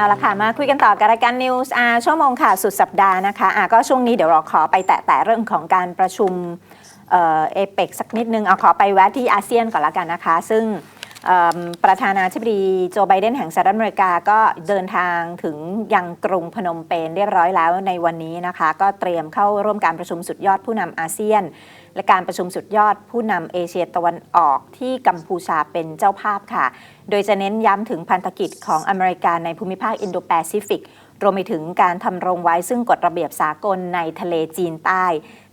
เอาละค่ะมาคุยกันต่อกับรายการ News อาชั่วโมงค่ะสุดสัปดาห์นะคะอะก็ช่วงนี้เดี๋ยวเราขอไปแตะแต่เรื่องของการประชุมเอเปกสักนิดนึงเอาขอไปแวะที่อาเซียนก่อนละกันนะคะ ซึ่งประธานาธิบดีโจไบเดนแห่งสหรัฐอเมริกาก็เดินทางถึงยังกรุงพนมเปญเรียบร้อยแล้วในวันนี้นะคะ ก็เตรียมเข้าร่วมการประชุมสุดยอดผู้นำอาเซียน และการประชุมสุดยอดผู้นำเอเชียตะวันออกที่กัมพูชาเป็นเจ้าภาพค่ะ โดยจะเน้นย้ำถึงพันธกิจของอเมริกาในภูมิภาคอินโดแปซิฟิกรวมไปถึงการทำรงไว้ซึ่งกฎระเบียบสากลในทะเลจีนใต้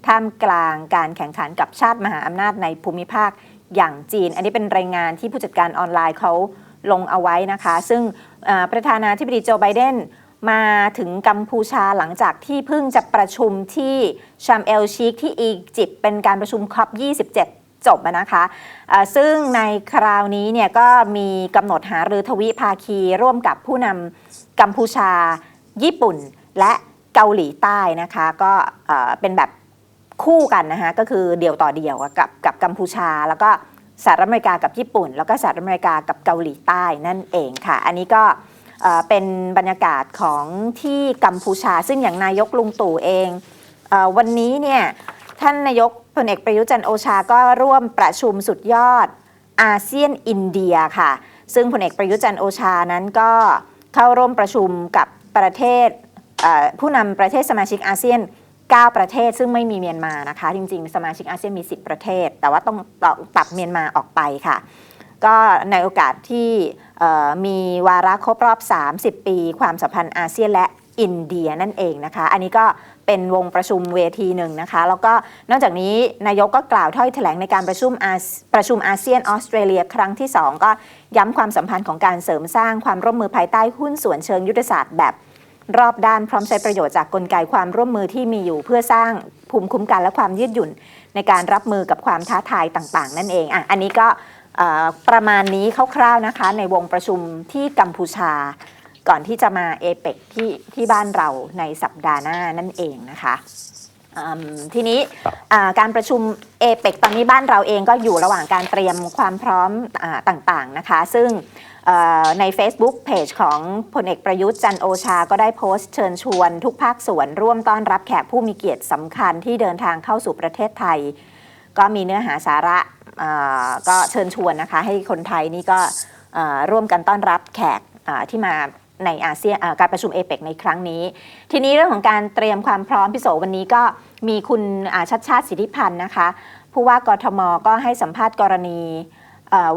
ท่ามกลางการแข่งขันกับชาติมหาอำนาจในภูมิภาคอย่างจีน อันนี้เป็นรายงานที่ผู้จัดการออนไลน์เขาลงเอาไว้นะคะ ซึ่งประธานาธิบดีโจไบเดน มาถึงกัมพูชาหลังจากที่เพิ่งจะประชุมที่ชามเอลชีกที่อียิปต์เป็นการประชุมคอป27จบนะคะเอ่อซึ่งในคราวนี้เนี่ยก็มีกำหนดหารือทวิภาคีร่วมกับผู้นำกัมพูชา ญี่ปุ่น และเกาหลีใต้นะคะก็เอ่อเป็นแบบคู่กันนะคะก็คือเดี่ยวต่อเดี่ยวกับกับกัมพูชา แล้วก็สหรัฐอเมริกากับญี่ปุ่น แล้วก็สหรัฐอเมริกากับเกาหลีใต้นั่นเองค่ะ อันนี้ก็ เป็นบรรยากาศของที่กัมพูชา ซึ่งอย่างนายกลุงตู่เองอวันนี้เนี่ยท่านนายกพลเอกประยุทธ์จันโอชาก็ร่วมประชุมสุดยอดอาเซียนอินเดียค่ะ ซึ่งพลเอกประยุทธ์จันโอชานั้นก็เข้าร่วมประชุมกับประเทศผู้นำประเทศสมาชิกอาเซียน 9 ประเทศ ซึ่งไม่มีเมียนมานะคะ จริงๆ สมาชิกอาเซียนมี 10 ประเทศ แต่ว่าต้องตัดเมียนมาออกไปค่ะ ก็ในโอกาสที่มีวาระครบรอบ 30 ปี ความสัมพันธ์อาเซียนและอินเดียนั่นเองนะคะ อันนี้ก็เป็นวงประชุมเวทีหนึ่งนะคะ แล้วก็นอกจากนี้นายกก็กล่าวถ้อยแถลงในการประชุมอาประชุมอาเซียนออสเตรเลียครั้งที่ 2 ก็ย้ำความสัมพันธ์ของการเสริมสร้างความร่วมมือภายใต้หุ้นส่วนเชิงยุทธศาสตร์แบบรอบด้านพร้อมใช้ประโยชน์จากกลไกความร่วมมือที่มีอยู่เพื่อสร้างภูมิคุ้มกันและความยืดหยุ่นในการรับมือกับความท้าทายต่าง ๆ นั่นเองอะอันนี้ก็ ประมาณนี้คร่าวๆนะคะในวงประชุมที่กัมพูชา ก่อนที่จะมาเอเปกที่ที่บ้านเราในสัปดาห์หน้านั่นเองนะคะอืมทีนี้อ่าการประชุมเอเปกตอนนี้บ้านเราเองก็อยู่ระหว่างการเตรียมความพร้อมอาต่างๆนะคะ ซึ่งเอ่อใน Facebook Page ของพลเอกประยุทธ์จันทร์โอชา ก็ได้โพสต์เชิญชวนทุกภาคส่วนร่วมต้อนรับแขกผู้มีเกียรติสำคัญที่เดินทางเข้าสู่ประเทศไทย ก็มีเนื้อหาสาระเอ่อ ก็เชิญชวนนะคะ ให้คนไทยนี่ก็ร่วมกันต้อนรับแขกที่มาในอาเซียนการประชุมเอเปกในครั้งนี้ ทีนี้เรื่องของการเตรียมความพร้อมพิโสวันนี้ก็มีคุณชัดชาติสิทธิพันธ์นะคะ ผู้ว่ากทมก็ให้สัมภาษณ์กรณี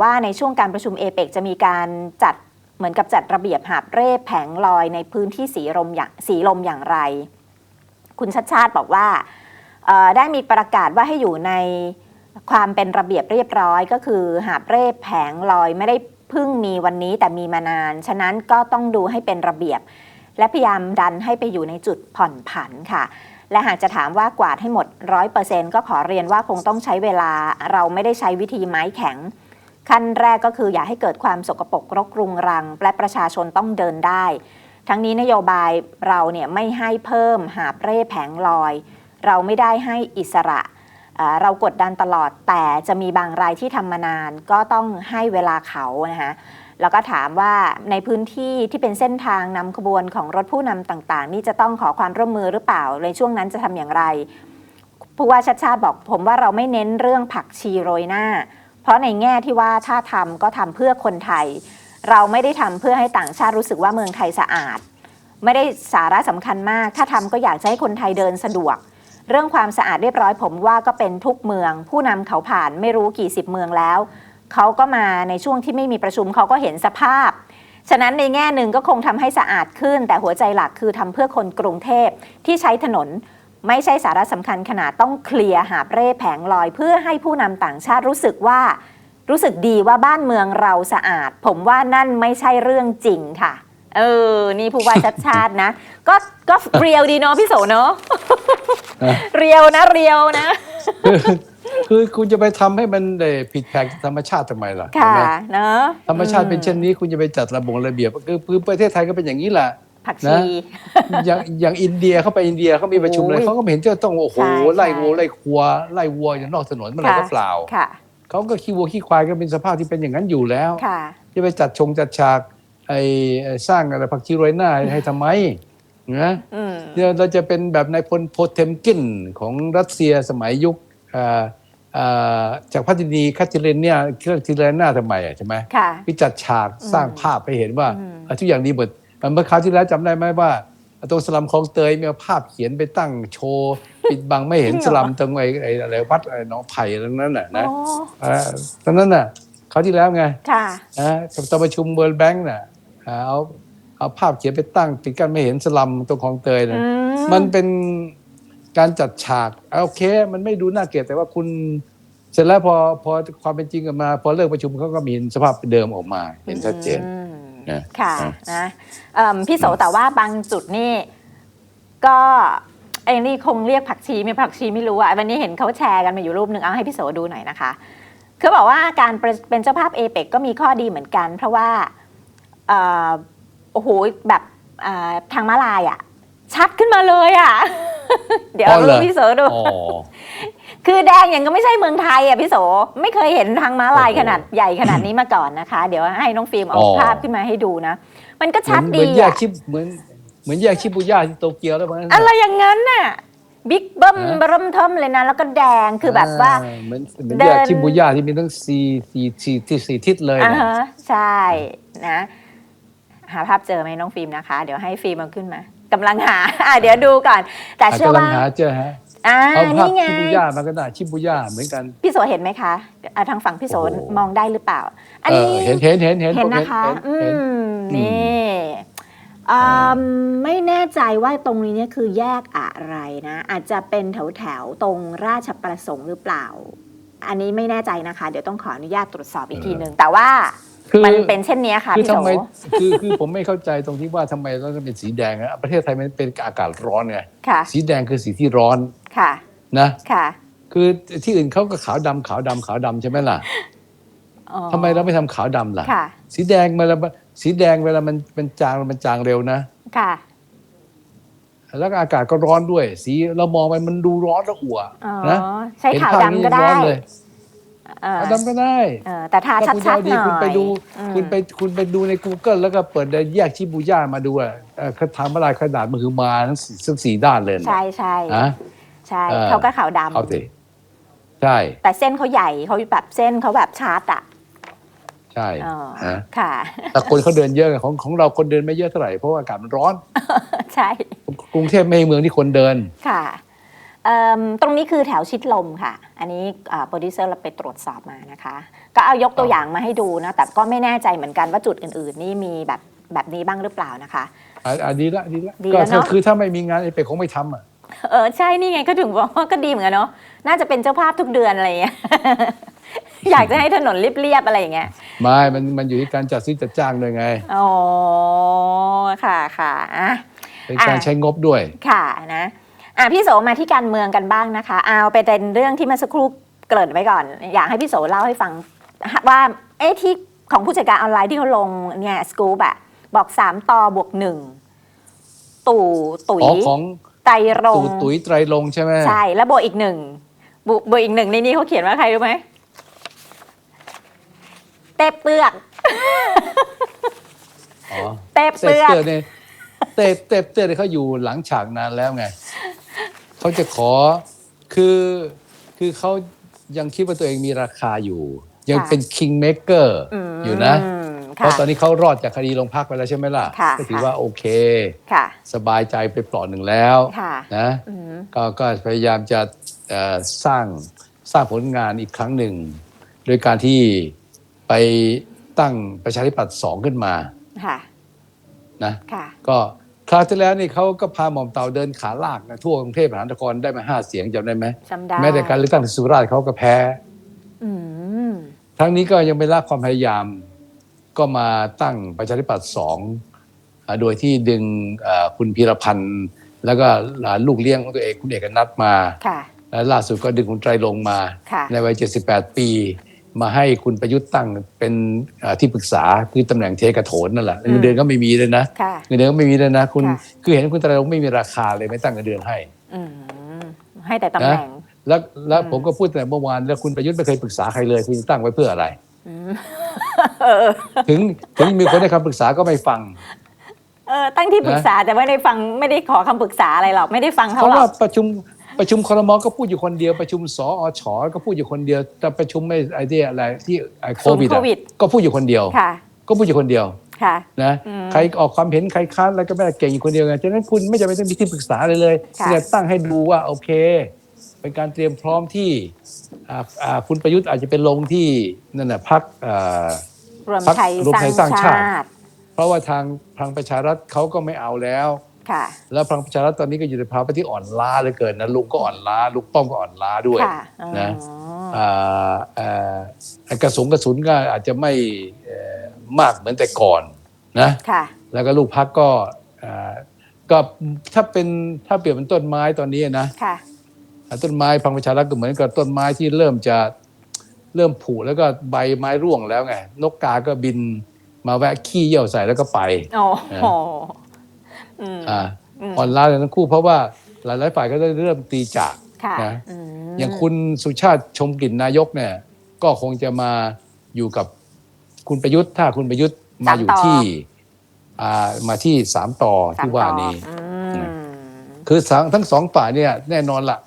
ว่าในช่วงการประชุมเอเปกจะมีการจัดเหมือนกับจัดระเบียบหาบเร่แผงลอยในพื้นที่สีลมอย่างสีลมอย่างไร คุณชัดชาติบอกว่าได้มีประกาศว่าให้อยู่ใน ความเป็นระเบียบเรียบร้อยก็คือหาบเร่แผงลอยไม่ได้เพิ่งมีวันนี้แต่มีมานาน ฉะนั้นก็ต้องดูให้เป็นระเบียบ และพยายามดันให้ไปอยู่ในจุดผ่อนผันค่ะ และหากจะถามว่ากวาดให้หมด 100%ก็ขอเรียนว่าคงต้องใช้เวลาเราไม่ได้ใช้วิธีไม้แข็ง ขั้นแรกก็คืออย่าให้เกิดความสกปรกรกรุงรัง และประชาชนต้องเดินได้ ทั้งนี้นโยบายเราเนี่ยไม่ให้เพิ่มหาบเร่แผงลอย เราไม่ได้ให้อิสระเเรากดดันตลอดแต่จะมีบางรายที่ทำมานานก็ต้องให้เวลาเขานะคะแล้วก็ถามว่าในพื้นที่ที่เป็นเส้นทางนำขบวนของรถผู้นำต่างๆ นี่จะต้องขอความร่วมมือหรือเปล่าในช่วงนั้นจะทำอย่างไรผู้ว่าชัดชาติบอกผมว่าเราไม่เน้นเรื่องผักชีโรยหน้า เพราะในแง่ที่ว่าถ้าทำก็ทำเพื่อคนไทย เราไม่ได้ทำเพื่อให้ต่างชาติรู้สึกว่าเมืองไทยสะอาด ไม่ได้สาระสำคัญมาก ถ้าทำก็อยากจะให้คนไทยเดินสะดวก เรื่องความสะอาดเรียบร้อยผมว่าก็เป็นทุกเมือง ผู้นำเขาผ่านไม่รู้กี่สิบเมืองแล้ว เขาก็มาในช่วงที่ไม่มีประชุมเขาก็เห็นสภาพ ฉะนั้นในแง่หนึ่งก็คงทำให้สะอาดขึ้น แต่หัวใจหลักคือทำเพื่อคนกรุงเทพที่ใช้ถนนไม่ใช่สาระสำคัญขนาดต้องเคลียร์หาบเร่แผงลอย เพื่อให้ผู้นำต่างชาติรู้สึกว่า รู้สึกดีว่าบ้านเมืองเราสะอาด ผมว่านั่นไม่ใช่เรื่องจริงค่ะ เออ นี่ผู้ว่าชัดชาตินะ ก็ก็เรียวดีเนาะพี่โสเนาะ เออเรียวนะเรียวนะ คือคุณจะไปทำให้มันเอ่อผิดแผกจากธรรมชาติทำไมล่ะค่ะเห็นไหมเนาะธรรมชาติเป็นเช่นนี้คุณจะไปจัดระบบระเบียบคือคือประเทศไทยก็เป็นอย่างนี้แหละผักนะชีอย่างอย่างอินเดียเขาไปอินเดียเขามีประชุมอะไรโอ้ยเขาก็ไม่เห็นจะต้องโอ้โหใช่ไล่ใช่วัวไล่ควายไล่วัวอย่างนอกถนนเมื่อไหร่ก็เปล่าค่ะเขาก็ขี้วัวขี้ควายก็เป็นสภาพที่เป็นอย่างนั้นอยู่แล้วค่ะจะไปจัดชงจัดฉากไอ้ไอ้สร้างอะไรผักชีโรยหน้าให้ให้ทำไม นะอืมเนี่ยเราจะเป็นแบบนายพลโพเทมกินของรัสเซียสมัยยุคอ่าอ่าจากพัฒนีคาติเลนเนี่ยเครื่องทิเลนหน้าทำไมอะใช่ไหมค่ะวิจัดฉากสร้างภาพให้เห็นว่าอืมอะทุกอย่างดีหมดเมื่อคราวที่แล้วจำได้ไหมว่าตรงสลัมคลองเตยมีเอาภาพเขียนไปตั้งโชว์ปิดบังไม่เห็นสลัมตรงไอ้ไอ้อะไรวัดไอ้หนองไผ่ตรงนั้นน่ะนะโอ้อ่าตรงนั้นน่ะคราวที่แล้วไงค่ะนะกับตอนประชุมเวิร์ลแบงก์น่ะอ่าเอา เอาภาพเขียนไปตั้งปิดกันไม่เห็นสลัมตรงคลองเตยนะอืมมันเป็นการจัดฉากอะโอเค มันไม่ดูน่าเกลียดแต่ว่าคุณ เสร็จแล้วพอพอความเป็นจริงออกมา พอเลิกประชุมเขาก็มีสภาพเดิมออกมา เห็นชัดเจนอืมนะค่ะนะนะเอิ่มพี่โสแต่ว่าบางจุดนี่ก็ไอ้นี่คงเรียกผักชีไม่ผักชีไม่รู้อะวันนี้เห็นเขาแชร์กันมาอยู่รูปหนึ่งเอาให้พี่โสดูหน่อยนะคะคือบอกว่าการเป็นเป็นเจ้าภาพเอเปกก็มีข้อดีเหมือนกัน เพราะว่าเอ่อ โอ้โหแบบเอ่อทางม้าลายอะชัดขึ้นมาเลยอะเดี๋ยวอ๋เอาอเหรรูอปพี่โสดู อ๋อ คือแดงอย่างก็ไม่ใช่เมืองไทยอะพี่โส ไม่เคยเห็นทางม้าลายโอ้โหขนาดใหญ่ขนาดนี้มาก่อนนะคะ เดี๋ยวให้น้องฟิล์มเอาอ๋อ ภาพขึ้นมาให้ดูนะ มันก็เหมืชัอดนเหดีมือนแยกอะชิบเหมือนเหมือนแยกชิบูย่าที่โตเกียวแล้วมั้ง อะไรอย่างนั้นน่ะบิ๊กเบิ้มนะ เริ่มเทิมเลยนะ แล้วก็แดงคือแบบว่า อ่เหมือนเหมือนเดิแยนกชิบูย่าที่มีทั้งสี่สี่สี่ที่สี่ทิศเลยอ่านะ ฮะใช่นะ หาภาพเจอไหมน้องฟิล์มนะคะ เดี๋ยวให้ฟิล์มเอาขึ้นมากำลังหาอะเดี๋ยวดูก่อน แต่อาจเชื่อจะลังว่าหาเจอฮะอ่าเอาภาพนี่ไงชิบูย่ามาก็ได้ชิบูย่าเหมือนกัน พี่โสเห็นไหมคะอะทางฝั่งพี่โสโอ้โห มองได้หรือเปล่า อันเอนี้อเห็นเห็นเห็นเห็นเห็นผมนะคะ เห็นอืเห็นมนี่อืมไม่แน่ใจว่าตรงนี้เนี่ยคือแยกอะไรนะ อาจจะเป็นแถวแถวๆตรงราชประสงค์หรือเปล่า อันนี้ไม่แน่ใจนะคะ เดี๋ยวต้องขออนุญาตตรวจสอบอีกทีหนึ่งแต่ว่า คือมันเป็นเช่นนี้ค่ะคือพี่โสทำไมคือคือผมไม่เข้าใจตรงที่ว่าทำไมเราต้องเป็นสีแดงอะประเทศไทยมันเป็นอากาศร้อนไงค่ะสีแดงคือสีที่ร้อนค่ะนะค่ะ คือที่อื่นเขาก็ขาวดำขาวดำขาวดำใช่ไหมล่ะอ๋อทำไมเราไม่ทำขาวดำล่ะค่ะ สีแดงเวลาสีแดงเวลามันมันจางมันจางเร็วนะค่ะแล้วก็อากาศก็ร้อนด้วย สีเรามองไปมันดูร้อนระอุอ๋อนะใช้เห็นขาวภพดำก็นี้ได้ ร้อนเลยเออขาวดำก็ได้เออแต่ทาถ้าคุณชัดจะๆดีหน่อยคุณไปดู อืมคุณไปคุณไปดูใน Google แล้วก็เปิดแยกชิบูย่ามาดูอะเอ่อเขาทำอะไรขนาดมันคือมาทั้งสี่ทั้งสี่ด้านเลยนะ ใช่ใช่ฮะใช่เออ เขาก็ขาวดำเอาสิใช่แต่เส้นเขาใหญ่เขาแบบเส้นเขาแบบชาร์ตอะใช่อ๋อฮะค่ะ แต่คนเขาเดินเยอะไงของของเราคนเดินไม่เยอะเท่าไหร่เพราะว่าอากาศมันร้อน ใช่กรุงเทพไม่ใช่เมืองที่คนเดิน ค่ะเอิ่ม ตรงนี้คือแถวชิดลมค่ะ อันนี้โปรดิวเซอร์เราไปตรวจสอบมานะคะ ก็เอายกตัวอย่างมาให้ดูนะ แต่ก็ไม่แน่ใจเหมือนกันว่าจุดอื่น ๆ นี่มีแบบแบบนี้บ้างหรือเปล่านะคะอะอะดีละดีละดีก็แล้วเนถ้าอะคือถ้าไม่มีงานไอ้เป็กคงไม่ทำอะเออใช่นี่ไงก็ถึงบอกว่าก็ดีเหมือนกันเนาะน่าจะเป็นเจ้าภาพทุกเดือนอะไรอย่างเงี้ยอยากจะให้ถนนเรียบๆอะไรอย่างเงี้ยไม่ มันมันอยู่ที่การจัดซื้อจัดจ้างด้วยไงอ๋อค่ะค่ะอะเป็นการอะใช้งบด้วยค่ะนะ อะพี่โสมาที่การเมืองกันบ้างนะคะ เอาไปเป็นเรื่องที่เมื่อสักครู่เกริ่นไว้ก่อน อยากให้พี่โสเล่าให้ฟังว่าเอ๊ะที่ของผู้จัดการออนไลน์ที่เขาลงเนี่ยสกู๊ปอะบอกสามต่อบวกหนึ่งตู่ตุ๋ยอ๋อของไตรรงตู่ค์ตุ๋ยไตรลงค์ใช่ไหมใช่ แล้วบวกอีกหนึ่งบวกบวกอีกหนึ่งในนี้เขาเขียนว่าใครรู้ไหมเต้เปลือกอ๋อเต้เตเปลือกเตอร์เนี่ยเตเตเตอร์เนี่ยเขาอยู่หลังฉากนานแล้วไงเขาจะขอคือคือเขายังคิดว่าตัวเองมีราคาอยู่ ยังเป็น king maker มอยู่นะ เพค่ะราะตอนนี้เขารอดจากคดีโรงพักไปแล้วใช่ไหมล่ะค่ะก็ถือว่าโอเคค่ะสบายใจไปเปลอดหนึ่งแล้วค่ะนะอืมก็ก็พยายามจะเอ่อสร้างสร้างผลงานอีกครั้งหนึ่ง โดยการที่ไปตั้งประชาธิปัตย์สองขึ้นมาค่ะนะค่ะก็ คราวที่แล้วนี่เขาก็พาหม่อมเต่าเดินขาลากนะทั่วกรุงเทพมหานครได้มาห้าเสียงจำได้ไหมจำได้แม้แต่การเลือกตั้งที่สุราษฎร์เขาก็แพ้อืมทั้งนี้ก็ยังไม่ละความพยายาม ก็มาตั้งประชาธิปัตย์สองอ่าโดยที่ดึงอ่าคุณพีรพันธ์แล้วก็หลานลูกเลี้ยงของตัวเองคุณเอกนัทมาค่ะและล่าสุดก็ดึงคุณไตรลงค์มาค่ะในวัย 78 ปี มาให้คุณประยุทธ์ตั้งเป็นอ่าที่ปรึกษาคือตำแหน่งเทกระโถนนั่นแหละอืมเงินเดือนก็ไม่มีเลยนะค่ะเงินเดือนก็ไม่มีเลยนะ คุณค่ะคือเห็นคุณไตรลงค์ไม่มีราคาเลยไม่ตั้งเงินเดือนให้อืมให้แต่ตำแหน่งแล้วแล้วอืมผมก็พูดแต่เมื่อวานแล้วคุณประยุทธ์ไม่เคยปรึกษาใครเลย คุณจะตั้งไว้เพื่ออะไรอืมถึงถึงมีคนให้คำปรึกษาก็ไม่ฟังเออตั้งที่ปรึกษาแต่ไม่ได้ฟังไม่ได้ขอคำปรึกษาอะไรหรอกไม่ได้ฟังเพเขาราะหรว่าอกประชุม ประชุมครมก็พูดอยู่คนเดียว ประชุมสอชก็พูดอยู่คนเดียวแต่ประชุมไม่ไอ้ที่อะไรที่ไอ้โควิดอะก็พูดอยู่คนเดียวค่ะก็พูดอยู่คนเดียวค่ะนะอืมใครออกความเห็นใครค้านอะไรก็ไม่ได้เก่งอยู่คนเดียวไงฉะนั้นคุณไม่จำเป็นต้องมีที่ปรึกษาเลยเลยค่ะเนี่ยตั้งให้ดูว่าโอเค เป็นการเตรียมพร้อมที่อ่าอ่าคุณประยุทธ์อาจจะเป็นลงที่นั่นน่ะพักรวมพรรคไทยรวมไทยสร้างชาติติ เพราะว่าทางพลังประชารัฐเขาก็ไม่เอาแล้ว ค่ะ แล้วพลังประชารัฐตอนนี้ก็อยู่ในภาวะที่อ่อนล้าเหลือเกินนะลุงก็อ่อนล้าลุงป้อมก็อ่อนล้าด้วยค่ะอ๋อ นะอ่าอ่าไอ้กระสุนกระสุนก็อาจจะไม่เอ่อมากเหมือนแต่ก่อนนะ ค่ะ แล้วก็ลูกพักก็อ่าก็ถ้าเป็นถ้าเปรียบเป็นต้นไม้ตอนนี้นะ ค่ะต้นไม้พลังประชารัฐก็เหมือนกับต้นไม้ที่เริ่มจะเริ่มผุแล้วก็ใบไม้ร่วงแล้วไง นกกาก็บินมาแวะขี้เยี่ยวใส่แล้วก็ไป โอ้โห อืมอ่าอืมอ่อนล้ากันทั้งคู่เพราะว่าหลาย ๆ ฝ่ายก็ได้เริ่มตีจากค่ะนะอืมอย่างคุณสุชาติชมกลิ่นนายกเนี่ย ก็คงจะมาอยู่กับคุณประยุทธ์ ถ้าคุณประยุทธ์มาอยู่ที่อ่ามาที่สามต่อที่ว่านี้ อืมคือสองทั้งสองฝ่ายเนี่ยแน่นอนละ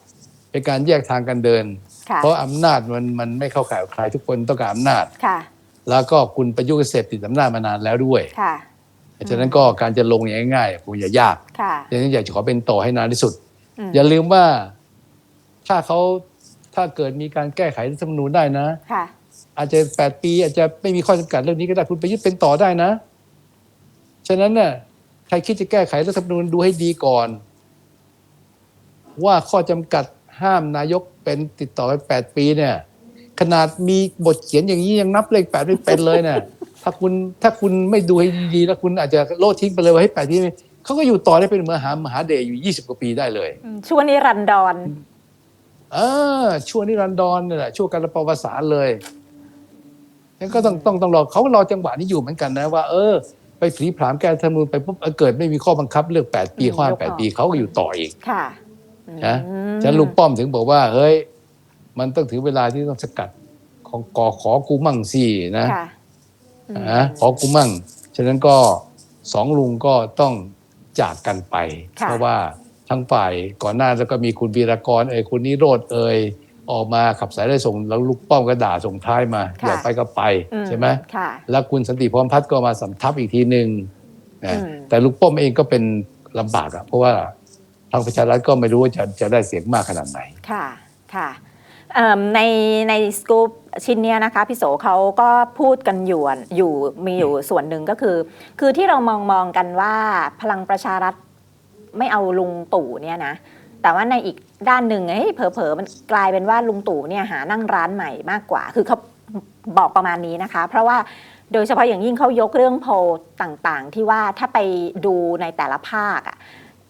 เป็นการแยกทางกันเดิน ค่ะเพราะอำนาจมันมันไม่เข้าข่ายใครทุกคนต้องการอำนาจ ค่ะแล้วก็คุณประยุทธ์ก็เสพติดอำนาจมานานแล้วด้วย ค่ะ ฉะนั้นก็การจะลงอย่างง่ายๆคงจะยากค่ะดังนั้นอยากจะขอเป็นต่อให้นานที่สุดอืมอย่าลืมว่าถ้าเขาถ้าเกิดมีการแก้ไขรัฐธรรมนูญได้นะค่ะอาจจะแปดปี อาจจะไม่มีข้อจำกัดเรื่องนี้ก็ได้คุณประยุทธ์เป็นต่อได้นะ ฉะนั้นน่ะใครคิดจะแก้ไขรัฐธรรมนูญดูให้ดีก่อน ว่าข้อจำกัดห้ามนายกเป็นติดต่อไปแปดปีเนี่ย ขนาดมีบทเขียนอย่างนี้ยังนับเลขแปดไม่เป็นเลยเนี่ย ถ้าคุณถ้าคุณไม่ดูให้ดีๆแล้วคุณอาจจะโลดทิ้งไปเลยว่าให้แปดปีเขาก็อยู่ต่อได้เป็นมหามหาเดชอยู่ยี่สิบกว่าปีได้เลยอืมช่วงนี้รันดอนเออช่วงนิรันดรเนี่ยแหละช่วงการประวัติศาสตร์เลยงั้นก็ต้องต้องต้องรอเขารอจังหวะนี้อยู่เหมือนกันนะว่า เออ ไปผลีผลามแก้รัฐธรรมนูญไปปุ๊บเออเกิดไม่มีข้อบังคับเลือกแปดปีอืมข้อห้ามยกออกแปดปีเขาก็อยู่ต่ออีกค่ะนะอืมฉะนั้นลุงป้อมถึงบอกว่า เฮ้ย มันต้องถึงเวลาที่ต้องสกัดของกอขอกูมั่งสินะค่ะอืม นะขอกูมั่ง ฉะนั้นก็สองลุงก็ต้องจากกันไปค่ะเพราะว่าทั้งฝ่ายก่อนหน้าแล้วก็มีคุณวีรกรเอ่ยคุณนิโรธเอ่ยออกมาขับสายได้ส่งแล้วลูกป้อมก็ด่าส่งท้ายมาค่ะอยากไปก็ไปอืใช่ไหมค่ะแล้วคุณสันติพร้อมพัฒน์ก็มาสำทับอีกทีหนึ่งนะอืมแต่ลูกป้อมเองก็เป็นลำบากอะเพราะว่าทางประชารัฐก็ไม่รู้ว่าจะจะได้เสียงมากขนาดไหนค่ะค่ะเอิ่มในในสกู๊ป ชิ้นเนี้ยนะคะพี่โสเขาก็พูดกันอยู่อยู่มีอยู่ส่วนหนึ่งก็คือ คือที่เรามองมองกันว่าพลังประชารัฐไม่เอาลุงตู่เนี่ยนะ แต่ว่าในอีกด้านหนึ่งเฮ้ยเผลอๆมันกลายเป็นว่าลุงตู่เนี่ยหานั่งร้านใหม่มากกว่า คือเขาบอกประมาณนี้นะคะ เพราะว่าโดยเฉพาะอย่างยิ่งเขายกเรื่องโพลต่างๆ ที่ว่าถ้าไปดูในแต่ละภาคอะ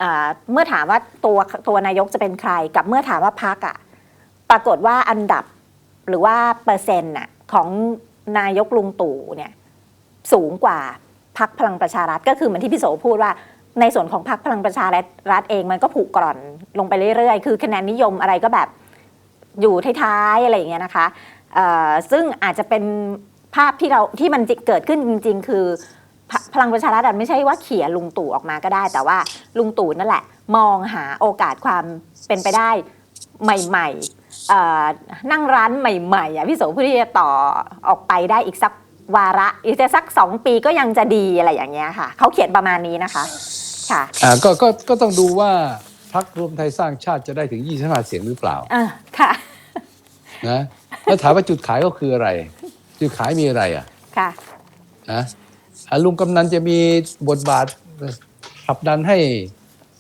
อ่าเมื่อถามว่าตัวตัวนายกจะเป็นใคร กับเมื่อถามว่าพักอะปรากฏว่าอันดับ หรือว่าเปอร์เซ็นต์น่ะของนายกลุงตู่เนี่ยสูงกว่าพักพลังประชารัฐ ก็คือเหมือนที่พี่โสพูดว่า ในส่วนของพรรคพลังประชารัฐเองมันก็ผูกกร่อนลงไปเรื่อยๆ คือคะแนนนิยมอะไรก็แบบอยู่ท้ายๆอะไรอย่างเงี้ยนะคะซึ่งอาจจะเป็นภาพที่เราที่มันเกิดขึ้นจริง ๆ คือพพลังประชารัฐไม่ใช่ว่าเขี่ยลุงตู่ออกมาก็ได้ แต่ว่าลุงตู่นั่นแหละ มองหาโอกาสความเป็นไปได้ใหม่ ๆ นั่งร้านใหม่ๆอะพี่โสพูดที่จะต่อออกไปได้อีกสักวาระอีกจะสักสองปีก็ยังจะดีอะไรอย่างเงี้ยค่ะเขาเขียนประมาณนี้นะคะค่ะอ่าก็ก็ก็ต้องดูว่าพรรครวมไทยสร้างชาติจะได้ถึง 25 เสียงหรือเปล่าอ่าค่ะนะแล้วถามว่าจุดขายก็คืออะไร จุดขายมีอะไรอะค่ะนะอะลุงกำนันจะมีบทบาทผลักดันให้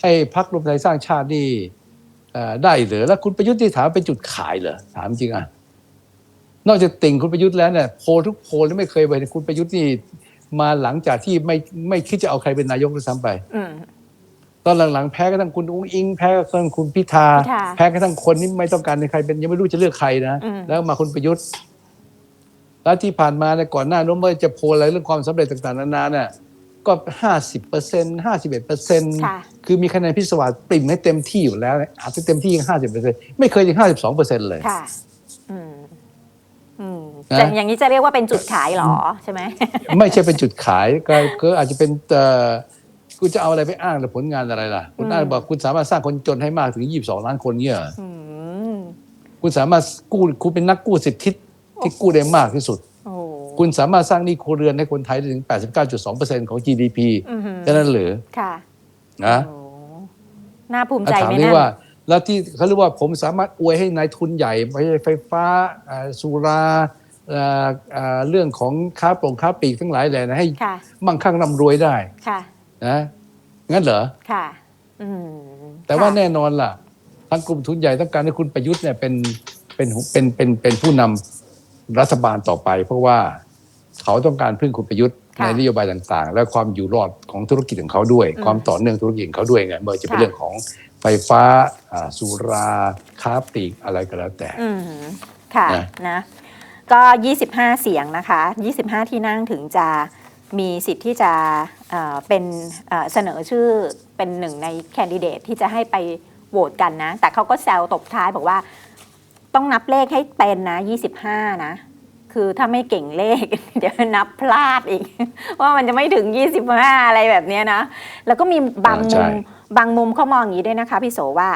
ให้พรรครวมไทยสร้างชาตินี่เอ่อ ได้เหรือแล้วคุณประยุทธ์ที่ถามเป็นจุดขายเหรอถามจริงอะนอกจากติ่งคุณประยุทธ์แล้วเนี่ยโพลทุกโพลที่ไม่เคยไปคุณประยุทธ์นี่มาหลังจากที่ไม่ไม่คิดจะเอาใครเป็นนายกด้วยซ้ำไปอืมตอนหลังๆแพ้กระทั่งคุณอุ้งอิงแพ้กระทั่งคุณพิธาพิธาแพ้กระทั่งคนที่ไม่ต้องการให้ใครเป็นยังไม่รู้จะเลือกใครนะอืมแล้วมาคุณประยุทธ์แล้วที่ผ่านมาเนี่ยก่อนหน้านู้นว่าจะโพลอะไรเรื่องความสำเร็จต่างๆนานาเนี่ย ก็ห้าสิบเปอร์เซ็นห้าสิบเอ็ดเปอร์เซ็นต์ค่ะคือมีคะแนนพิศวาสปริ่มให้เต็มที่อยู่แล้วอาจจะเต็มที่ห้าสิบเปอร์เซ็นต์ไม่เคยถึงห้าสิบสองเปอร์เซ็นต์เลยค่ะอืมอืมนะจะอย่างนี้จะเรียกว่าเป็นจุดขายเหรอใช่ไหมไม่ใช่เป็นจุดขายก็ก็อาจจะเป็นเอ่อคุณจะเอาอะไรไปอ้างหรือผลงานอะไรล่ะ คุณอ้างบอกคุณสามารถสร้างคนจนให้มากถึง22ล้านคนเนี่ยเหรออืมคุณสามารถกู้คุณเป็นนักกู้สิทธิที่กู้ได้มากที่สุดโอ้ คุณสามารถสร้างหนี้ครัวเรือนให้คนไทยได้ถึง 89.2%ของ GDP อือหือแค่นั้นเหรือค่ะนะโอ้น่าภูมิใจถามไหมได้นั่นว่า แล้วที่เขาเรียกว่าผมสามารถอวยให้นายทุนใหญ่ไม่ใช่ไฟฟ้าอ่าสุราอ่าอ่าเรื่องของค้าปลงค้าปลีกทั้งหลายแหล่นะให้ค่ะมั่งคั่งร่ำรวยได้ค่ะนะงั้นเหรอค่ะอืมแต่ว่าค่ะแน่นอนล่ะ ทางกลุ่มทุนใหญ่ต้องการให้คุณประยุทธ์เนี่ยเป็นเป็นเป็นเป็นเป็นผู้นำ รัฐบาลต่อไป เพราะว่าเขาต้องการพึ่งคุณประยุทธ์ค่ะในนโยบายต่างๆ และความอยู่รอดของธุรกิจของเขาด้วยอืมความต่อเนื่องธุรกิจของเขาด้วยไงเมื่อจะเป็นค่ะเรื่องของไฟฟ้าอ่าสุราค้าปลีกอะไรก็แล้วแต่อืมค่ะนะนะก็ 25 เสียงนะคะ 25 ที่นั่งถึงจะมีสิทธิ์ที่จะเอ่อเป็นเอ่อเสนอชื่อเป็นหนึ่งในแคนดิเดตที่จะให้ไปโหวตกันนะ แต่เขาก็แซวตบท้ายบอกว่า ต้องนับเลขให้เป็นนะ 25 นะ คือถ้าไม่เก่งเลข เดี๋ยวนับพลาดอีก ว่ามันจะไม่ถึง 25 อะไรแบบเนี้ยนะ แล้วก็มีบางอ่ามุใช่มบางมุมเขามองอย่างนี้ด้วยนะคะพี่โสว่า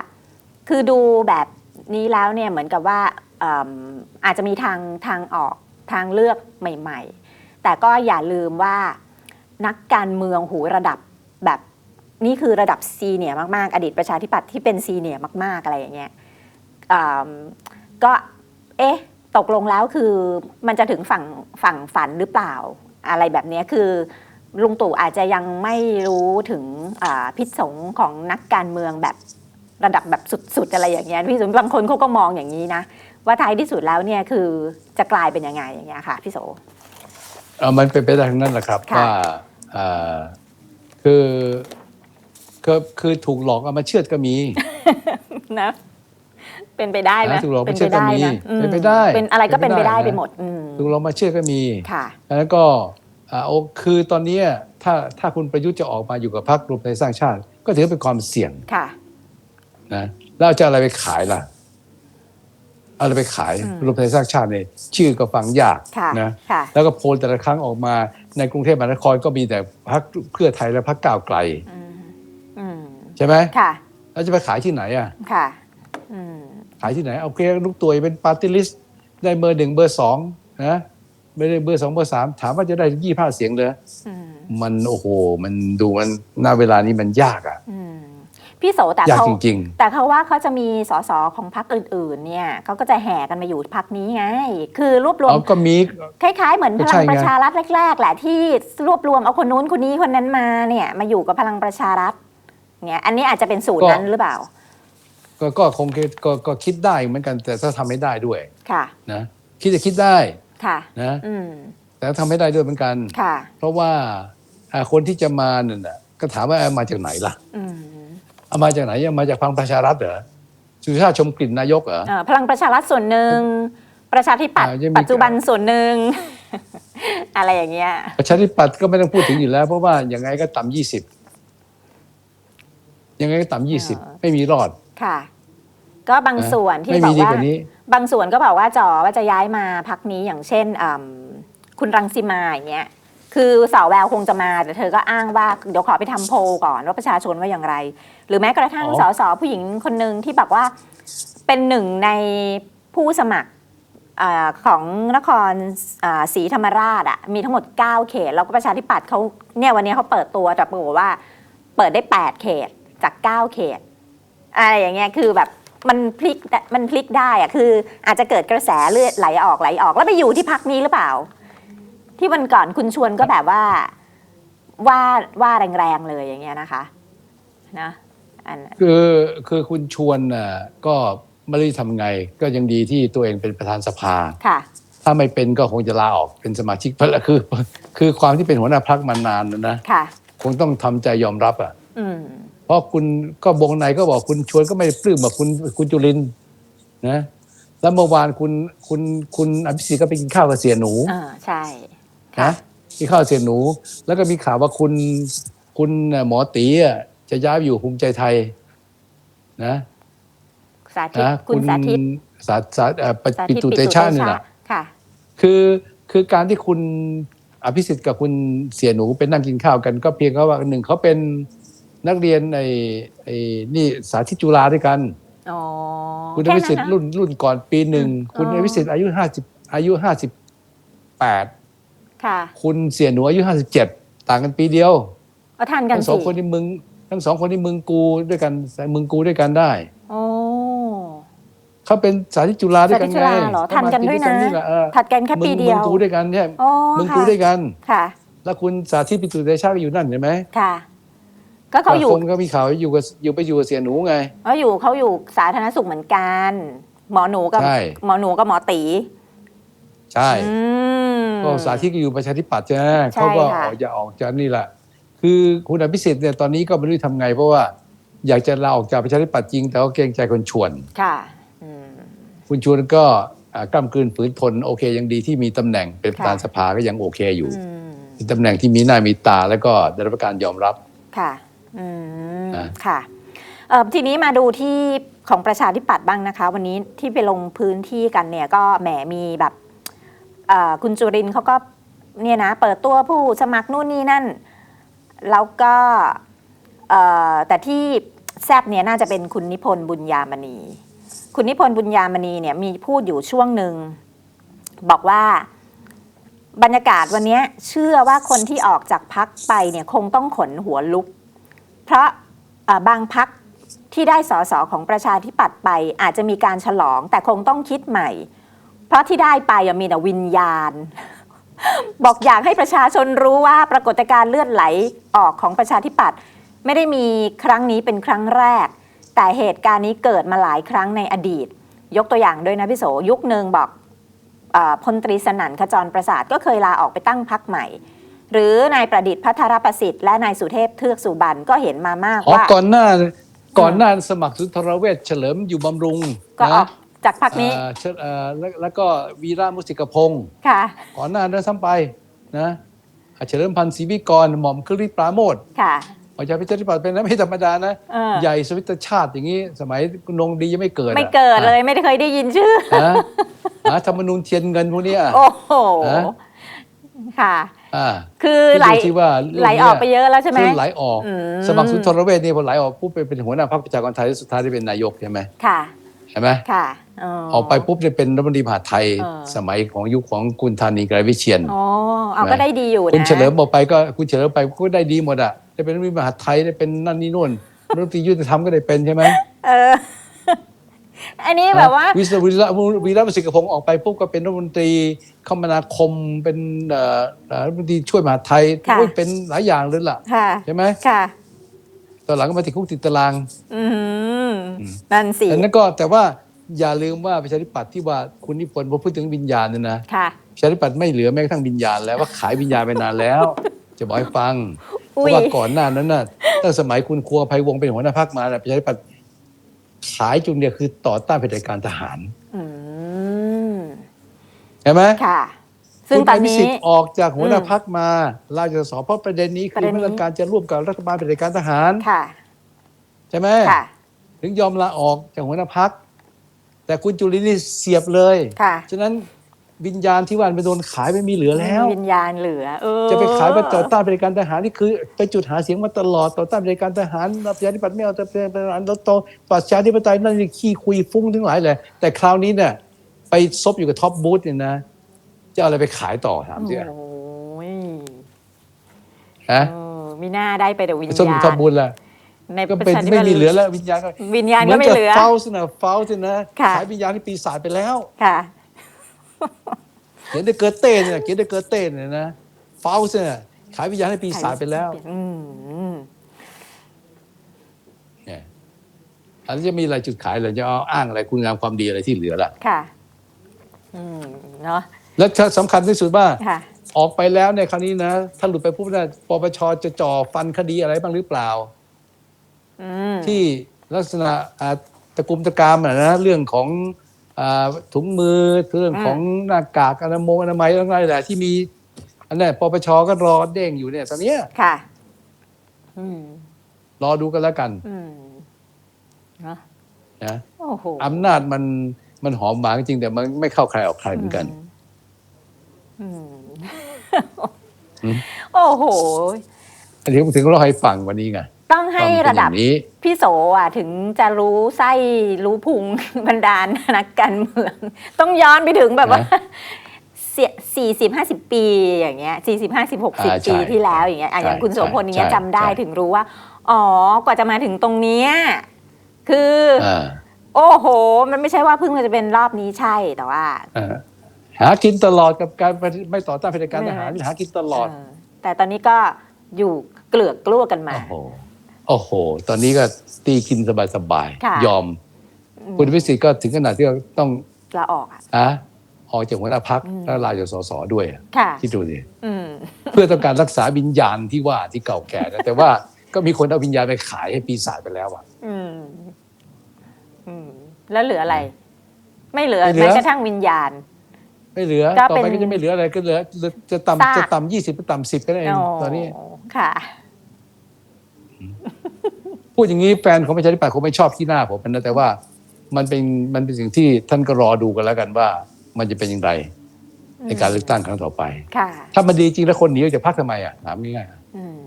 คือดูแบบนี้แล้วเนี่ยเหมือนกับว่าเอิ่มอาจจะมีทางทางออกทางเลือกใหม่ ๆ แต่ก็อย่าลืมว่านักการเมืองหูระดับแบบนี่คือระดับซีเนียร์มากๆ อดีตประชาธิปัตย์ที่เป็นซีเนียร์มาก ๆ อะไรอย่างเงี้ยอืม ก็เอ๊ะตกลงแล้วคือมันจะถึงฝั่งฝั่งฝันหรือเปล่า อะไรแบบเนี้ยคือลุงตู่อาจจะยังไม่รู้ถึงอ่าพิษสงของนักการเมืองแบบระดับแบบสุดๆอะไรอย่างเงี้ยพี่สมบางคนเขาก็มองอย่างนี้นะ ว่าท้ายที่สุดแล้วเนี่ยคือจะกลายเป็นยังไงอย่างเงี้ยค่ะพี่โสเอ่อมันเป็นไปได้ทั้งนั้นแหละครับค่ะว่าอ่าคือคือคือถูกหลอกเอามาเชื่อดก็มีนะ เป็นไปได้ไหมนะถูกหลอกเป็นไม่เชื่ไปอก็ได้มีนะอืมเป็นไปได้เป็นอะไรก็เป็นไปได้เป็นไปได้ไปหมดอืมถูกหลอกมาเชื่อดก็มีค่ะแล้วก็อ่าโอคือตอนนี้ถ้าถ้าคุณประยุทธ์จะออกมาอยู่กับพรรครวมไทยสร้างชาติ ก็ถือว่าเป็นความเสี่ยงค่ะนะแล้วจะเอาอะไรไปขายล่ะเอาอะไรไปขายอืมรวมไทยสร้างชาติเนี่ยชื่อก็ฟังยากค่ะนะค่ะแล้วก็โพลแต่ละครั้งออกมา ในกรุงเทพมหานครก็มีแต่พรรคเพื่อไทยและพรรคก้าวไกลอืมอืมใช่ไหมค่ะแล้วจะไปขายที่ไหนอะค่ะอืม ขายที่ไหน เอาเคลูกตัวเป็นปาร์ตี้ลิสต์ได้เบอร์หนึ่งเบอร์สองนะไม่ได้เบอร์สองเบอร์สามถามว่าจะได้ยี่ห้าเสียงเลยอืมมันโอ้โห มันดูมันณเวลานี้มันยากอะอืมพี่โสแต่ยากเขาจริงแต่เขาว่าเขาจะมีสสของพรรคอื่น ๆ เนี่ยเขาก็จะแห่กันมาอยู่พรรคนี้ไง คือรวบๆรวมเอาก็มีคล้าย ๆ เหมือนพก็ลัใช่งไงประชารัฐแรก ๆ แหละที่รวบรวมเอาคนนู้นคนนี้คนนั้นมาเนี่ยมาอยู่กับพลังประชารัฐเนี่ยอันนี้อาจจะเป็นสูตรนั้นหรือเปล่า ก็ก็คงคิดก็ก็คิดได้เหมือนกัน แต่ถ้าทำไม่ได้ด้วยค่ะนะคิดจะคิดได้ค่ะนะอืมแต่ทำไม่ได้ด้วยเหมือนกันค่ะ เพราะว่าอ่าคนที่จะมาเนี่ยนะก็ถามว่าเอามาจากไหนล่ะอืมเอามาจากไหนเอามาจากพลังประชารัฐเหรอสุชาติชมกลิ่นนายกเหรอเอ่อพลังประชารัฐส่วนหนึ่งประชาธิปัตย์อ่ายังมีปัจจุบันส่วนหนึ่งอะไรอย่างเงี้ยประชาธิปัตย์ก็ไม่ต้องพูดถึงอยู่แล้ว เพราะว่ายังไงก็ต่ำยี่สิบยังไงก็ต่ำยี่สิบอ่าไม่มีรอด ค่ะ ก็บางนะส่วนที่ไม่บมีอกดีว่ากว่า นี้ บางส่วนก็บอกว่าจอว่าจะย้ายมาพักนี้อย่างเช่นอืมคุณรังสิมาอย่างเงี้ยคือสาวแววคงจะมาแต่เธอก็อ้างว่าเดี๋ยวขอไปทำโพลก่อนว่าประชาชนว่าอย่างไร หรือแม้กระทั่งอ๋อ สสผู้หญิงคนหนึ่งที่แบบว่าเป็นหนึ่งในผู้สมัครอาของนครอ่าศรีธรรมราชอะมีทั้งหมด 9 เขต แล้วก็ประชาธิปัตย์เขาเนี่ยวันนี้เขาเปิดตัวแต่ปรากฏว่าเปิดได้ 8 เขตจาก 9 เขต อะไรอย่างเงี้ยคือแบบมันพลิกมันพลิกได้อะคืออาจจะเกิดกระแสเลือดไหลออกไหลออก แล้วไปอยู่ที่พักนี้หรือเปล่า ที่วันก่อนคุณชวนก็แบบว่าว่าว่าแรงๆเลยอย่างเงี้ยนะคะนะอันคือคือคุณชวนน่ะก็ไม่ได้ทำไง ก็ยังดีที่ตัวเองเป็นประธานสภา ค่ะ ถ้าไม่เป็นก็คงจะลาออกเป็นสมาชิกเพราะคือ คือความที่เป็นหัวหน้าพักมานานนะนะค่ะ คงต้องทำใจยอมรับอะ อืม เพราะคุณก็วงในก็บอกคุณชวนก็ไม่ได้ปลื้มกับคุณคุณจุลินทร์นะแล้วเมื่อวานคุณคุณคุณอภิสิทธิ์ก็ไปกินข้าวกับเสียหนูอ่าใช่ค่ะนะกินข้าวกับเสียหนู แล้วก็มีข่าวว่าคุณคุณหมอตีอะจะย้ายไปอยู่ภูมิใจไทย นะสาธิตนะคุณสาธิตสาสาเอ่อปสาปิธิตตุเตชะนี่แหละค่ะ คือคือการที่คุณอภิสิทธิ์กับคุณเสียหนูเป็นนั่งกินข้าวกัน ก็เพียงแค่ว่าหนึ่งเขาเป็น นักเรียนในไอ้นี่สาธิตจุฬาด้วยกัน อ๋อคุณอแค่ภิสิทธิ์นั้นนะรุ่นรุ่นก่อนปีหนึ่งอืมคุณอ๋ออภิสิทธิ์อายุห้าสิบอายุห้าสิบแปดค่ะคุณเสียหนูอายุห้าสิบเจ็ดต่างกันปีเดียวเอาทานกันทั้งสสิองคนนี่มึงทั้งสองคนนี่มึงกูด้วยกันมึงกูด้วยกันได้โอ้เขาเป็นสาธิตจุฬาด้วยกันสาธิตจุไงฬาเหรอทันกันด้วยนะเขามาที่แหลเออถัดกันแค่มึงปีเดียวมึงกูด้วยกันใช่โอ้มึงค่ะกูด้วยกันค่ะ แล้วคุณสาธิตปิตุเตชะก็อยู่นั่นเห็นไหมค่ะ ก็เขาอยู่คงก็มีข่าวอยู่กับอยู่ไปอยู่กับเสียหนูไงเขาอยู่เขาอยู่สาธารณสุขเหมือนกัน หมอหนูกับใช่ หมอหนูกับหมอตีใช่ อืม ก็สาธิตก็อยู่ประชาธิปัตย์ใช่ไหมใช่เขาก็ค่ะ ออกจะออกจากนี่แหละ คือคุณอภิสิทธิ์เนี่ยตอนนี้ก็ไม่รู้จะทำไง เพราะว่าอยากจะลาออกจากประชาธิปัตย์จริง แต่ก็เกรงใจคนชวน ค่ะ อืม คุณชวนก็อ่ากล้ำกลืนฝืนทนโอเคยังดีที่มีตำแหน่งเป็นประธานค่ะ สภาก็ยังโอเคอยู่อืม เป็นตำแหน่งที่มีหน้ามีตาแล้วก็ได้รับการยอมรับ ค่ะอืมอะ ค่ะเอ่อทีนี้มาดูที่ของประชาธิปัตย์บ้างนะคะ วันนี้ที่ไปลงพื้นที่กันเนี่ยก็แหมมีแบบเอ่อคุณจุรินทร์เขาก็เนี่ยนะเปิดตัวผู้สมัครนู่นนี่นั่น แล้วก็เอ่อแต่ที่แซบเนี่ยน่าจะเป็นคุณนิพนธ์บุญญามณี คุณนิพนธ์บุญญามณีเนี่ยมีพูดอยู่ช่วงหนึ่ง บอกว่าบรรยากาศวันนี้เชื่อว่าคนที่ออกจากพักไปเนี่ยคงต้องขนหัวลุก เพราะบางพักที่ได้สสของประชาธิปัตย์ไป อาจจะมีการฉลองแต่คงต้องคิดใหม่ เพราะที่ได้ไปมีแต่วิญญาณ บอกอยากให้ประชาชนรู้ว่าปรากฏการเลือดไหลออกของประชาธิปัตย์ไม่ได้มีครั้งนี้เป็นครั้งแรก แต่เหตุการณ์นี้เกิดมาหลายครั้งในอดีต ยกตัวอย่างด้วยนะพี่โสยุคหนึ่งบอกอพลตรีสนั่นขจรประสาทก็เคยลาออกไปตั้งพักใหม่ หรือนายประดิษฐ์พัทรประสิทธิ์และนายสุเทพเทือกสุบรรณก็เห็นมามากอ๋อว่า ก่อนหน้าก่อนหน้าสมัครสุนทรเวชเฉลิมอยู่บำรุงก็อนะอกจากพักนี้อ่าเชเอ่อแล้วแล้วก็วีระมุสิกพงศ์ค่ะก่อนหน้านั้นซ้ำไปนะอ่าเฉลิมพันธ์ศรีวิกรหม่อมคริปราโมทค่ะออกจากประชาธิปัตย์เป็นนะไม่ธรรมดานะ เออ ใหญ่สวิตชาติอย่างนี้ สมัยคุณนงดียังไม่เกิดอะไม่เกิดเลยไม่ได้เคยได้ยินชื่อ นะหาธรรมนูญเทียนเงินพวกเนี้ย โอ้โหฮะ ค่ะอ่า คือไหลคิดดูสิว่าเรื่งไหลเนี้ยออกไปเยอะแล้วใช่ไหมคือไหลออกอืมสมัครสุนทรเวชนี่พอไหลออกปุ๊บไปเป็นหัวหน้าพรรคประชากรไทยแล้วสุดท้ายได้เป็นนายกใช่ไหมค่ะใช่ไหมค่ะออกไปปุ๊บจะเป็นรัฐมนตรีมหาดไทยเออสมัยของยุคของคุณธานีไกรวิเชียนอ๋อเอาก็ได้ดีอยู่นะคุณเฉลิมออกไปก็คุณเฉลิมไปก็ได้ดีหมดอะได้เป็นรัฐมนตรีมหาดไทยได้เป็นนั่นนี่นู่นรัฐมนตรียุติธรรมก็ได้เป็นใช่ไหมเออ อันนี้แบบว่า วิศวิระวีระวสิกพงศ์ออกไปปุ๊บก็เป็นรัฐมนตรีคมนาคมเป็นเอ่อเอ่อรัฐมนตรีช่วยมหาดไทยค่ะ โอ้ยเป็นหลายอย่างเลยล่ะ ค่ะใช่ไหมค่ะ ตอนหลังก็มาติดคุกติดตารางอืมนั่นสิแต่นั้นก็แต่ว่าอย่าลืมว่าประชาธิปัตย์ที่ว่าคุณนิพนธ์พอพูดถึงวิญญาณเนี่ยนะค่ะ ประชาธิปัตย์ไม่เหลือแม้กระทั่งวิญญาณแล้วว่าขายวิญญาณไปนานแล้ว จะบอกให้ฟังเพอุ้ยราะว่าก่อนหน้านั้นน่ะตั้งสมัยคุณครัวภัยวงศ์เป็นหัวหน้าพรรคมาน่ะประชาธิปัตย์ ขายจุดเดียวคือต่อต้านเผด็จการทหารอืมใช่ไหมค่ะ ซึ่งคุณตอนพินี้สิทธิ์ออกจากหัวหน้าอืมพรรคมาลาจากสเพราะประเด็นนี้ปคืระเด็อนนี้เรื่องการจะร่วมกับรัฐบาลเผด็จการทหารค่ะใช่ไหมค่ะถึงยอมลาออกจากหัวหน้าพรรคแต่คุณจุลินนี่เสียบเลยค่ะฉะนั้น วิญญาณที่ว่ามันโดนขายไม่มีเหลือแล้ว วิญญาณเหลือ เออ จะไปขายไปต่อต้านเผด็จการทหารนี่คือ ไปจุดหาเสียงมาตลอดต่อต้านเผด็จการทหารประชาธิปัตย์ไม่เอาแต่ประชาธิปัตย์เราโตประชาธิปไตยนั่นนี่ขี้คุยฟุ้งทั้งหลายเลยแต่คราวนี้เนี่ยไปซบอยู่กับท็อปบูธเนี่ยนะ จะเอาอะไรไปขายต่อถามสิโอ้ยฮะเออมีหน้าได้ไปแต่วิญซบอญายู่ณท็อปบูธละในก็ประเป็นชาธิปไม่ไตยมีเหลือแล้ววิญญาณก็วิญญาณก็ไม่เหลือเฟลส์นะเฟลส์นะค่ะขายวิญญาณที่ปีศาจไปแล้วค่ะ เขียนได้เกอร์เต้เนี่ยเขียนได้เกอร์เต้เนี่ยนะเฟลส์เนี่ยขายวิญญาณให้ปีศาจไปแล้วอืมเนี่ยอันนี้จะมีอะไรจุดขายเหรอจะเอาอ้างอะไรคุณงามความดีอะไรที่เหลือล่ะ ค่ะ อืมเนาะและถ้าสำคัญที่สุดว่าค่ะออกไปแล้วในยคราวนี้นะ ถ้าหลุดไปปุ๊บเนะปปชจะจ่อฟันคดีอะไรบ้างหรือเปล่าอืมที่ลักษณะอ่าตะกุมตะกามอะนะเรื่องของอา ถุงมือเรื่องของหน้ากากอนามัยอนามัยอะไรแหละที่มีอันนี้นปปชก็รอเด้งอยู่เนี่ยตอนเนี้ยค่ะอืมรอดูกันแล้วกันอืมเนาะนะโอ้โหอำนาจมันมันหอมหวานจริงแต่มันไม่เข้าใครออกใครเหมือนกันอืมอืมอืมโอ้โหอันนี้ผมถึงเล่าให้ฟังวันนี้ไง ต้องให้ต้องเป็นระดับอย่างนี้พี่โสอะถึงจะรู้ไส้รู้พุงบรรดาลนักการเมือง ต้องย้อนไปถึงแบบว่านะสี่สิบห้าสิบปีอย่างเงี้ยสี่สิบห้าสิบหกสิบอ่าใช่ปีที่แล้วอย่างเงี้ยอะใช่อย่างคุณโสพลอย่างเงี้ยใช่จำได้ใช่ถึงรู้ว่า อ๋อกว่าจะมาถึงตรงเนี้ยคืออ่าโอ้โห มันไม่ใช่ว่าเพิ่งจะเป็นรอบนี้ใช่แต่ว่าอ่าหากินตลอดกับการไม่ต่อต้านเผด็จการทหารเออหากินตลอดเออแต่ตอนนี้ก็อยู่เกลือกกลัวกันมา โอ้โหโอ้โห ตอนนี้ก็ตีกินสบายค่ะ ๆ ยอม คุณพิสิทธิ์ก็ถึงขนาดที่ว่าต้องลาออกอะ อะออกจากหัวหน้าพักอืม แล้วลาจากสสด้วยอะค่ะ คิดดูสิ อืม เพื่อต้องการรักษาวิญญาณที่ว่าที่เก่าแก่นะแต่ว่าก็มีคนเอาวิญญาณไปขายให้ปีศาจไปแล้วอะอืม อืม แล้วเหลืออะไร ไม่เหลือไม่เหลือ แม้กระทั่งวิญญาณ ไม่เหลือ ก็ต่อไปเป็นก็จะไม่เหลืออะไรก็เหลือจะจะซากต่ำจะต่ำยี่สิบจะต่ำสิบก็ได้เองตอนนี้โค่ะ พูดอย่างนี้แฟนของประชาธิปัตย์คงไม่ชอบที่หน้าผมนะแต่ว่ามันเป็นมันเป็นสิ่งที่ท่านก็รอดูกันแล้วกันว่า มันจะเป็นอย่างไร ในการเลือกตั้งครั้งต่อไป ค่ะถ้ามันดีจริงแล้วคนหนีออกจากพรรคทำไมอะถามง่ายๆอะอืม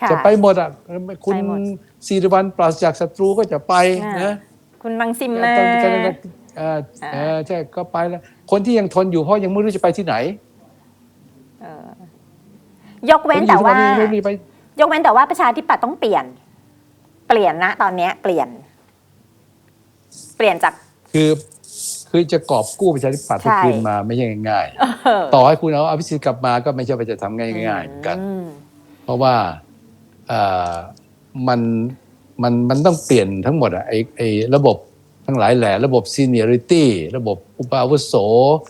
ค่ะจะไปหมดอะคุณไปหมดศิริวัลปราศจากศัตรูก็จะไปอ่าน นะคุณรังสิเอมาอตอนนี้ก็เออเออใช่ก็ไปแล้ว คนที่ยังทนอยู่เพราะยังไม่รู้จะไปที่ไหนเออยกเว้นแต่ว่า คนที่อยู่ที่บ้นไม่รู้จะไปยกเว้นแต่ว่าประชาธิปัตย์ต้องเปลี่ยน เปลี่ยนนะ ตอนเนี้ยเปลี่ยน เปลี่ยนจาก คือคือจะกอบกู้ประชาธิปัตย์ให้ใช่ คืนมาไม่ใช่ง่ายเออๆ ต่อให้คุณเอาอภิสิทธิ์กลับมาก็ไม่ใช่ว่าจะทำง่ายๆเหมือนกัน อืมเพราะว่าเอ่อมันมันมันต้องเปลี่ยนทั้งหมดอะไอไอระบบทั้งหลายแหล่ระบบซีเนียริตี้ระบบอุปอาวุโส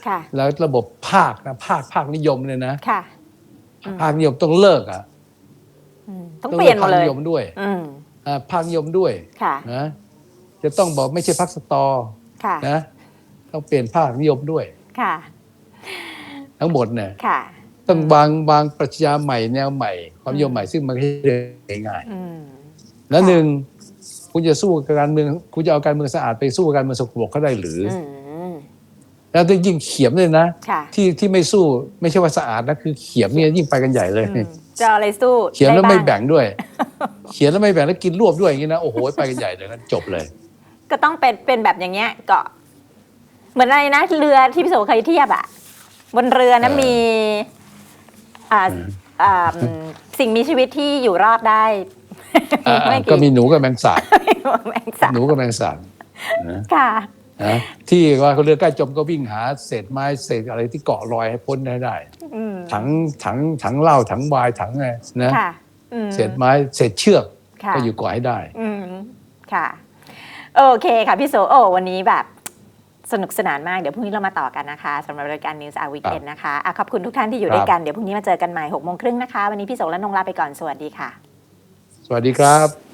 ค่ะ แล้วระบบภาคนะภาคภาคนิยมเนี่ยนะค่ะ อืม ภาคนิยมต้องเลิกอะอืมต้องเปลี่ยนหมดเลยภาคนิยมด้วย อืม อ่าภาคนิยมด้วยค่ะนะจะต้องบอกไม่ใช่ภาคสตอค่ะนะต้องเปลี่ยนภาคนิยมด้วยค่ะ ทั้งหมดเนี่ยค่ะต้องวางวางปรัชญาใหม่แนวใหม่ ความนิยมใหม่ซึ่งมันไม่ใช่เรื่องง่ายอืมๆแล้วหนึ่งคุณจะสู้กับการเมืองคุณจะเอาการเมืองสะอาดไปสู้กับการเมืองสกปรกเขาได้หรือออืม แล้วถ้ายิ่งเขียมเลยนะ ค่ะ ที่ที่ไม่สู้ไม่ใช่ว่าสะอาดนะคือเขียมเนี่ยยิ่งไปกันใหญ่เลย อืมจะเอาอะไรสู้เขียนแล้วด้ไม่บ้างแบ่งด้วย เขียนแล้วไม่แบ่งแล้วกินรวบด้วยอย่างนี้นะโอ้โหไปกันใหญ่เลยนะจบเลย ก็ต้องเป็นเป็นแบบอย่างเงี้ยเกาะ เหมือนอะไรนะเรือที่พี่โสเคยเทียบอะบนเรือนะเออมีอ่าอืมอ่าอืมสิ่งมีชีวิตที่อยู่รอดได้ อ่าไม่ก็มีหนูกับแมงสาบแมงสาบหนูกับแมงสาบนะค่ะ นะที่ว่าเขาเรือใกล้จมก็วิ่งหาเศษไม้เศษอะไรที่เกาะลอยให้พ้นได้ได้อืมถังถังถังเหล้าถังวายถังอะไรนะค่ะอืมเศษไม้เศษเชือกค่ะก็อยู่เกาะให้ได้อืมค่ะ โอเคค่ะพี่โสโอ้วันนี้แบบสนุกสนานมาก เดี๋ยวพรุ่งนี้เรามาต่อกันนะคะสำหรับรายการ News Hour Weekend นะคะอะขอบคุณทุกท่านที่อยู่ครับด้วยกัน เดี๋ยวพรุ่งนี้มาเจอกันใหม่หกโมงครึ่งนะคะ วันนี้พี่โสและนงลาไปก่อนสวัสดีค่ะ สวัสดีครับ